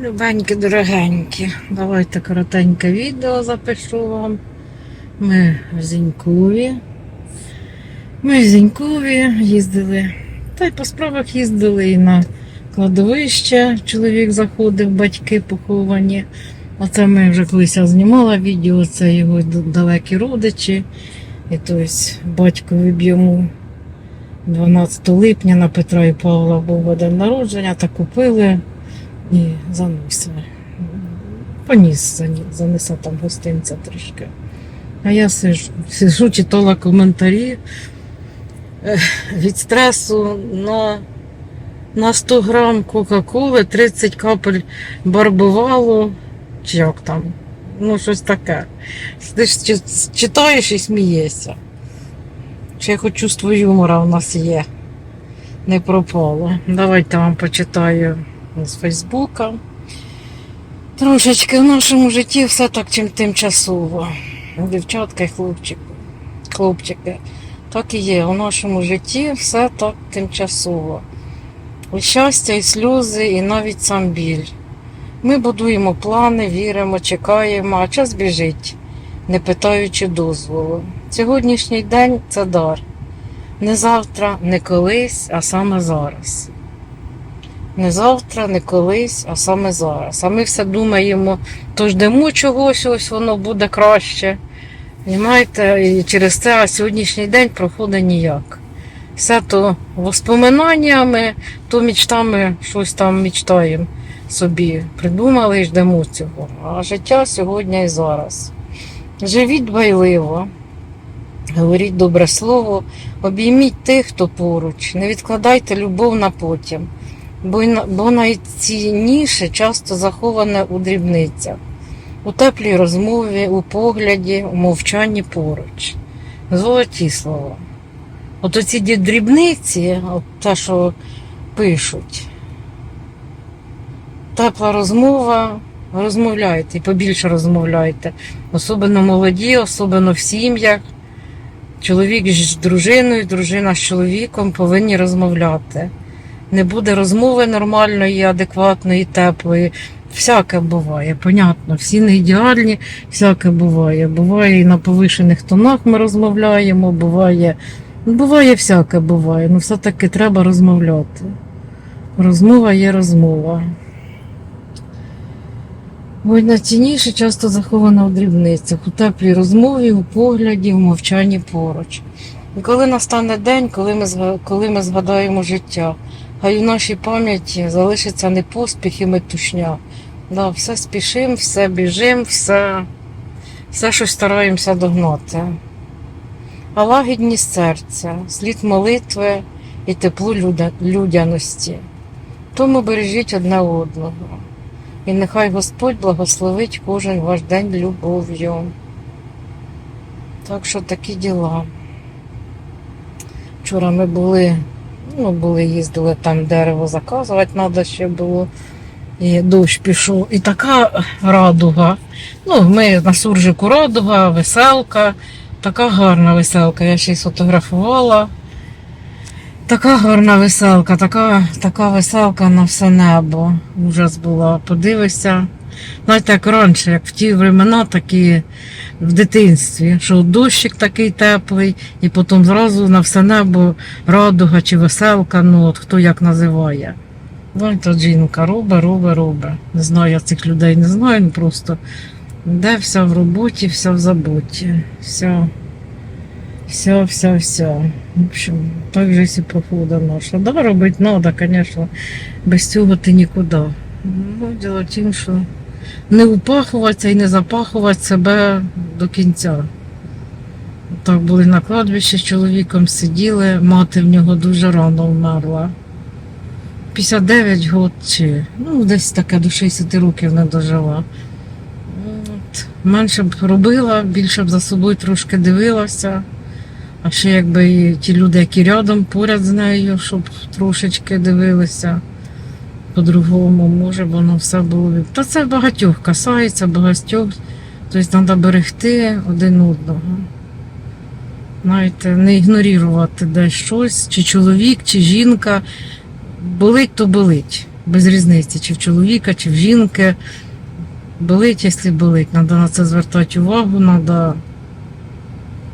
Любенькі, дорогенькі, давайте коротеньке відео запишу вам. Ми в Зінькові. Ми в Зінькові їздили. Та й по справах їздили і на кладовище. Чоловік заходив, батьки поховані. Оце ми вже колись знімала відео, це його далекі родичі. І тобто батькові б йому 12 липня на Петра і Павла був день народження, та купили і заносили. Поніс, зані- занесла там гостинця трішки. А я сижу, сижу читала коментарі е, від стресу на, на 100 грам Кока-Коли, 30 капель барбувало, чи як там, ну щось таке. Ти ж читаєш і смієшся. Ще хоч чувство юмора у нас є. Не пропало. Давайте вам почитаю з Фейсбука. Трошечки в нашому житті все так чим тимчасово. Дівчатка і хлопчики. хлопчики. Так і є. У нашому житті все так тимчасово. І щастя, і сльози, і навіть сам біль. Ми будуємо плани, віримо, чекаємо, а час біжить, не питаючи дозволу. Сьогоднішній день це дар. Не завтра, не колись, а саме зараз. Не завтра, не колись, а саме зараз. А ми все думаємо, то ждемо чогось, ось воно буде краще. Понимаєте? І через це сьогоднішній день проходить ніяк. Все то воспоминаннями, то мічтами щось там мічтаємо собі. Придумали і ждемо цього. А життя сьогодні і зараз. Живіть дбайливо, говоріть добре слово, обійміть тих, хто поруч, не відкладайте любов на потім, бо, найцінніше часто заховане у дрібницях, у теплій розмові, у погляді, у мовчанні поруч. Золоті слова. От оці дрібниці, от те, що пишуть. Тепла розмова, розмовляйте побільше розмовляйте. Особливо молоді, особливо в сім'ях. Чоловік з дружиною, дружина з чоловіком повинні розмовляти. Не буде розмови нормальної, адекватної, теплої. Всяке буває, понятно, всі не ідеальні, всяке буває. Буває і на повишених тонах ми розмовляємо, буває, буває всяке буває, ну все-таки треба розмовляти. Розмова є розмова. Бо найцінніше часто захована в дрібницях, у теплій розмові, у погляді, у мовчанні поруч. І коли настане день, коли ми, коли ми згадаємо життя, хай у нашій пам'яті залишиться не поспіх і метушня. Да, все спішимо, все біжимо, все, все щось стараємося догнати. А лагідність серця, слід молитви і люда- людяності. Тому бережіть одне одного. І нехай Господь благословить кожен ваш день любов'ю. Так що такі діла. Вчора ми були, ну, були, їздили там дерево заказувати, треба ще було. І дощ пішов. І така радуга. Ну, ми на суржику радуга, веселка. Така гарна веселка. Я ще й сфотографувала. Така гарна веселка, така, така веселка на все небо. Ужас була. Подивишся. Знаєте, як раніше, як в ті времена, такі в дитинстві, що дощик такий теплий, і потім зразу на все небо радуга чи веселка, ну от хто як називає. Ну, то жінка робить, робить, робить. Не знаю, я цих людей не знаю, ну просто де все в роботі, все в заботі. Все, все, все, все. В общем, так же і проходить наша. Да, робити треба, звісно, без цього ти нікуди. Ну, діло в тім, що не упахуватися і не запахувати себе до кінця. Так були на кладбищі з чоловіком сиділи, мати в нього дуже рано вмерла. 59 год чи ну, десь таке до 60 років не дожила. От. Менше б робила, більше б за собою трошки дивилася. А ще якби і ті люди, які рядом поряд з нею, щоб трошечки дивилися по-другому, може воно все було. Та це багатьох касається, багатьох. Тобто треба берегти один одного. Знаєте, не ігнорувати десь щось, чи чоловік, чи жінка. Болить, то болить. Без різниці, чи в чоловіка, чи в жінки. Болить, якщо болить. Треба на це звертати увагу,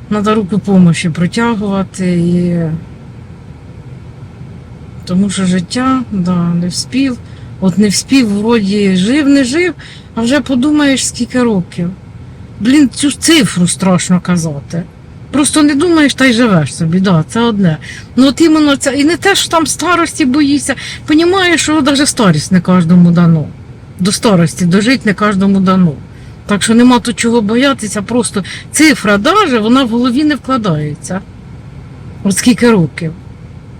треба руку допомоги протягувати. І... Тому що життя да, не вспів. От не вспів, вроді жив, не жив, а вже подумаєш, скільки років. Блін, цю цифру страшно казати. Просто не думаєш та й живеш собі, да, це одне. Ну от іменно це, і не те, що там старості боїшся, понімаєш, що навіть старість не кожному дано. До старості дожити не кожному дано. Так що нема тут чого боятися, просто цифра даже, вона в голові не вкладається. От скільки років.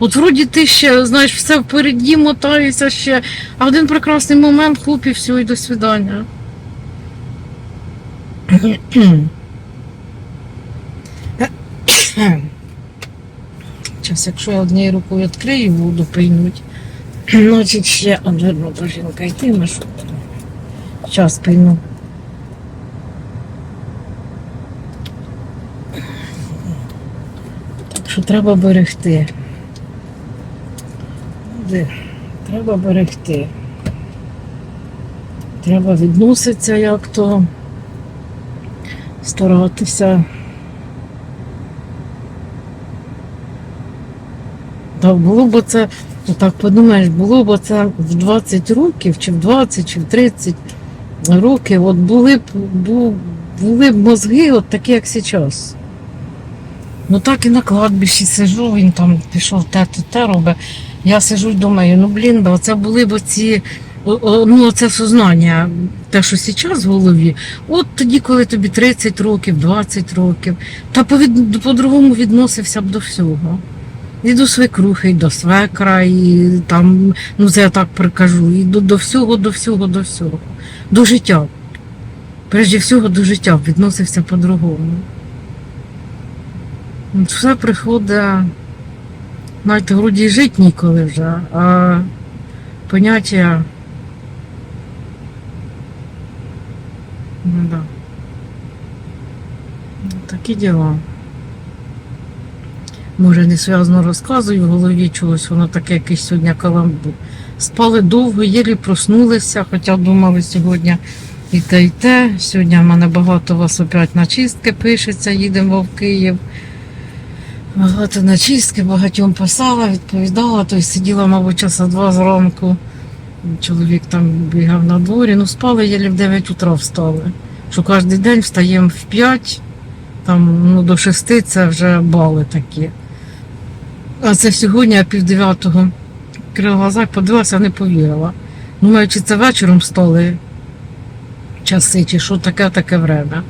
От вроді ти ще, знаєш, все впереді мотаєшся ще, а один прекрасний момент хлоп і все, і до свидання. Зараз, якщо я однією рукою відкрию, буду пийнуть. Значить ще одверну до жінка йти, на що? Зараз пийну. Так що треба берегти. Де? Треба берегти. Треба відноситися як то, старатися. Так було б це, ну так подумаєш, було б це в 20 років, чи в 20, чи в 30 років, от були б, бу- були б мозги от такі, як зараз. Ну так і на кладбищі сижу, він там пішов те, те, те робить. Я сижу і думаю, ну блін, бо це були б ці, ну це сознання, те, що зараз в голові, от тоді, коли тобі 30 років, 20 років, та по-другому відносився б до всього. І до свекрухи, і до свекра, і там, ну це я так прикажу, і до, до всього, до всього, до всього. До життя. Прежде всього до життя відносився по-другому. Все приходить, навіть вроді й жити ніколи вже, а поняття. Ну да. Такі діла. Може, не зв'язано розказую, в голові чогось, воно таке якесь сьогодні каламбур. Спали довго, єлі проснулися, хоча думали сьогодні і те, і те. Сьогодні в мене багато вас опять на чистки пишеться, їдемо в Київ. Багато на чистки, багатьом писала, відповідала, то й сиділа, мабуть, часа два зранку. Чоловік там бігав на дворі, ну спали єлі в 9 утра встали. Що кожен день встаємо в 5, там ну, до 6 це вже бали такі. А це сьогодні, а пів дев'ятого відкрила глаза, подивилася, не повірила. Думаю, чи це вечором стали часи, чи що таке таке время.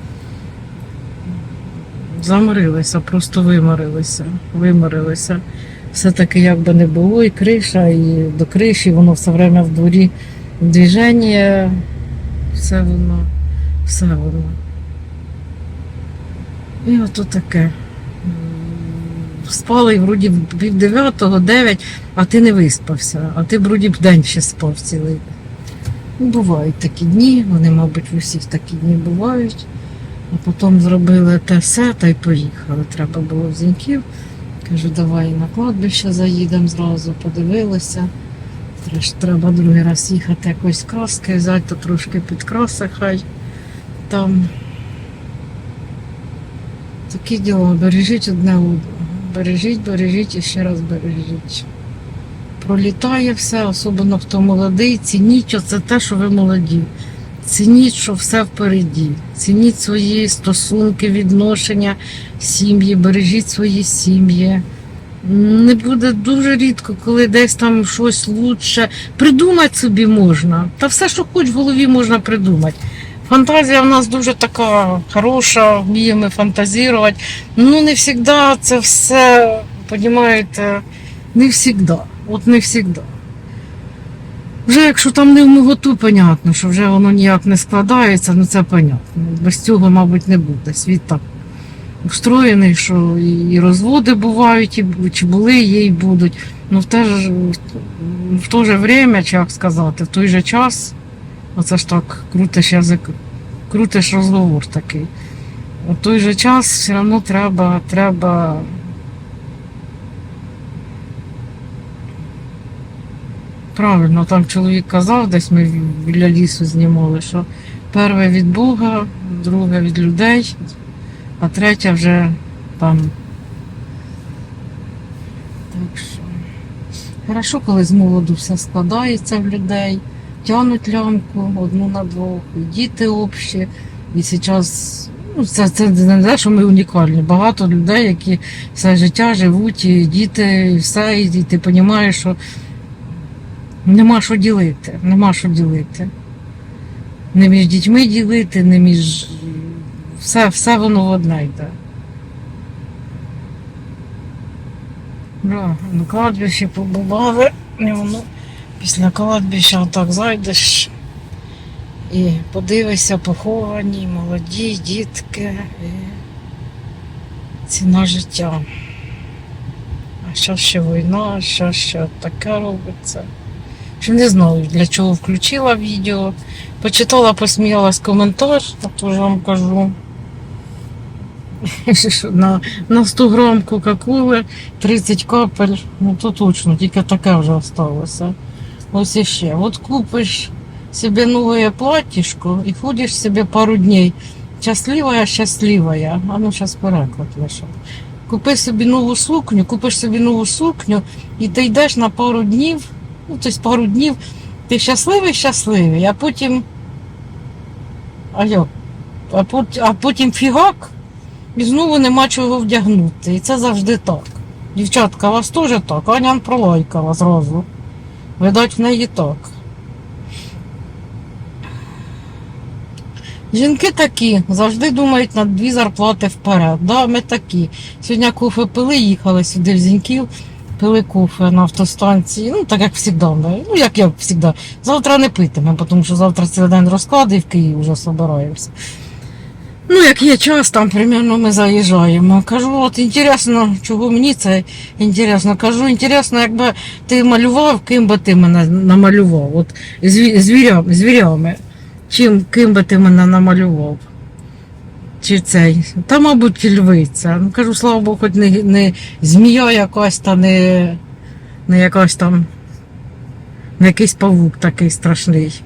Заморилися, просто виморилися, виморилися. Все-таки як би не було, і криша, і до криші, воно все время в дворі в движенні, все воно, все воно. І ото таке. Спали вроді пів дев'ятого, дев'ять, а ти не виспався, а ти вроді б день ще спав цілий. Ну, бувають такі дні, вони, мабуть, в усіх такі дні бувають. А потім зробили те все та й поїхали. Треба було в Зіньків. Кажу, давай на кладбище заїдемо зразу, подивилися. Треба другий раз їхати якось краски взяти, то трошки підкраси хай там. Такі діла, бережіть одне одного. Бережіть, бережіть і ще раз бережіть. Пролітає все, особливо хто молодий, цініть оце те, що ви молоді. Цініть, що все впереді. Цініть свої стосунки, відношення, сім'ї, бережіть свої сім'ї. Не буде дуже рідко, коли десь там щось лучше. Придумати собі можна. Та все, що хоч в голові можна придумати. Фантазія в нас дуже така хороша, вміємо фантазувати. Ну, не завжди це все, розумієте, не завжди. От не завжди. Вже якщо там не в моготу, понятно, що вже воно ніяк не складається, ну це понятно. Без цього, мабуть, не буде. Світ так устроєний, що і розводи бувають, і чи були, є і будуть. Ну в те ж в то же время, як сказати, в той же час, оце ж так крутиш язик, крутиш розговор такий. В той же час все одно треба, треба правильно, там чоловік казав, десь ми біля лісу знімали, що перше від Бога, друге від людей, а третє вже там. Так що. Хорошо, коли з молоду все складається в людей, тянуть лямку одну на двох, діти общі. І зараз, ну, це, це не те, що ми унікальні. Багато людей, які все життя живуть, і діти, і все, і ти розумієш, що нема що ділити, нема що ділити. Не між дітьми ділити, не між. Все, все воно одне йде. На кладбищі побували, і воно після кладбища отак зайдеш і подивишся, поховані, молоді, дітки. І ціна життя. А що ще війна, що ще таке робиться. Що не знаю, для чого включила відео. Почитала, посміялась коментар, так теж вам кажу. На, на 100 грам Кока-Коли 30 капель, ну то точно, тільки таке вже осталося. Ось іще. От купиш себе новое платьишко і ходиш себе пару дней. Щасливая, щасливая. А ну зараз переклад вийшов. Купи собі нову сукню, купиш собі нову сукню, і ти йдеш на пару днів, ну тобто пару днів, ти щасливий, щасливий, а потім. А? А потім, а потім фігак, і знову нема чого вдягнути. І це завжди так. Дівчатка, у вас теж так, Аня пролайкала зразу. Видать, в неї так. Жінки такі, завжди думають на дві зарплати вперед. Да, ми такі. Сьогодні кофе пили, їхали сюди в Зіньків, пили кофе на автостанції. Ну, так як завжди. Ну, як я завжди. Завтра не питиме, тому що завтра цілий день розклади і в Київ вже собираємося. Ну, як є час, там примерно ми заїжджаємо. Кажу, от інтересно, чого мені це інтересно. Кажу, інтересно, якби ти малював, ким би ти мене намалював. От зві- звіря- звірями. Чим ким би ти мене намалював? Чи цей? Та, мабуть, львиця. Ну, кажу, слава Богу, хоч не, не змія якась, та не, не якась там, не якийсь павук такий страшний.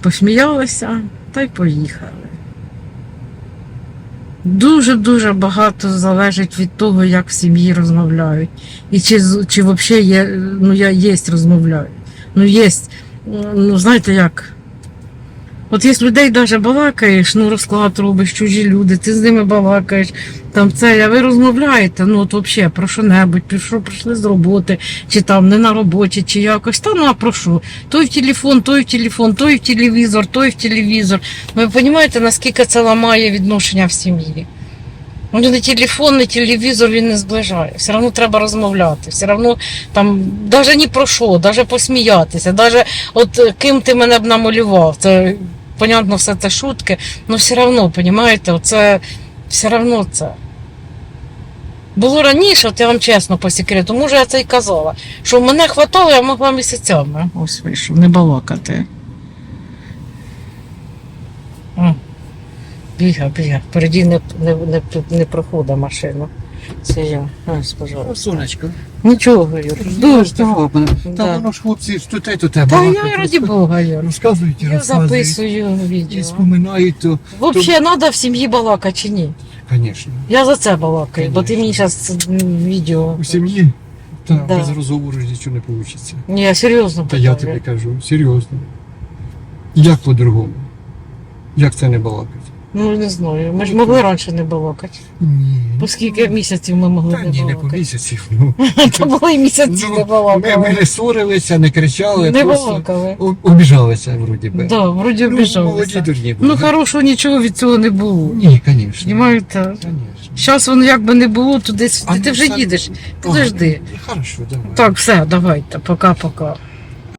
Посміялися та й поїхали. Дуже-дуже багато залежить від того, як в сім'ї розмовляють. І чи, чи взагалі є, ну, є розмовляють. Ну, є, ну, знаєте як. От є людей навіть балакаєш, ну розклад робиш, чужі люди, ти з ними балакаєш, там це, а ви розмовляєте, ну от взагалі про що-небудь, про що прийшли з роботи, чи там не на роботі, чи якось, та ну а про що? Той в телефон, той в телефон, той в телевізор, той в телевізор. Ви розумієте, наскільки це ламає відношення в сім'ї? Ну, не телефон, не телевізор він не зближає. Все одно треба розмовляти. Все одно там навіть ні про що, навіть посміятися, навіть от ким ти мене б намалював. Це понятно, все це шутки, але все одно, розумієте, це все одно це. Було раніше, от я вам чесно по секрету, може я це і казала, що мене хватало, я могла місяцями. Ось вийшов, не балакати. Біга, біга. Впереді не, не, не, не проходить машина. Це я. Ось, пожалуйста. Сонечко, Нічого, Юр. дуже Дуже. здорово. Да. Воно ж хлопці ж тут і тут Та я раді Бога, Юр. Розказують і Я розказують. записую І відео. споминають, то, Взагалі, треба в сім'ї балакати чи ні? звісно, Я за це балакаю, бо ти мені зараз відео. у сім'ї та Да. без розговору ж нічого не вийде. Ні, я серйозно Та я тобі кажу, серйозно. Як по-другому? Як це не балакати? Ну не знаю. Ми ж могли раніше не балакати. Ні. По скільки місяців ми могли Та не ні, не по балакати? місяців. Ну, Та були і місяці Ну, не ми, ми балакали. не ссорилися, не кричали, Не просто балакали. о- обіжалися вроді би. Да, вроді Ну, молоді обіжалися. дурні були. Ну хорошого нічого від цього не було. Ні, звісно. Понімаєте? Конечно. Зараз воно як би не було, туди А ти, ну, вже їдеш. Ага, Подожди. Хорошо, давай. Так, все, давайте, пока-пока.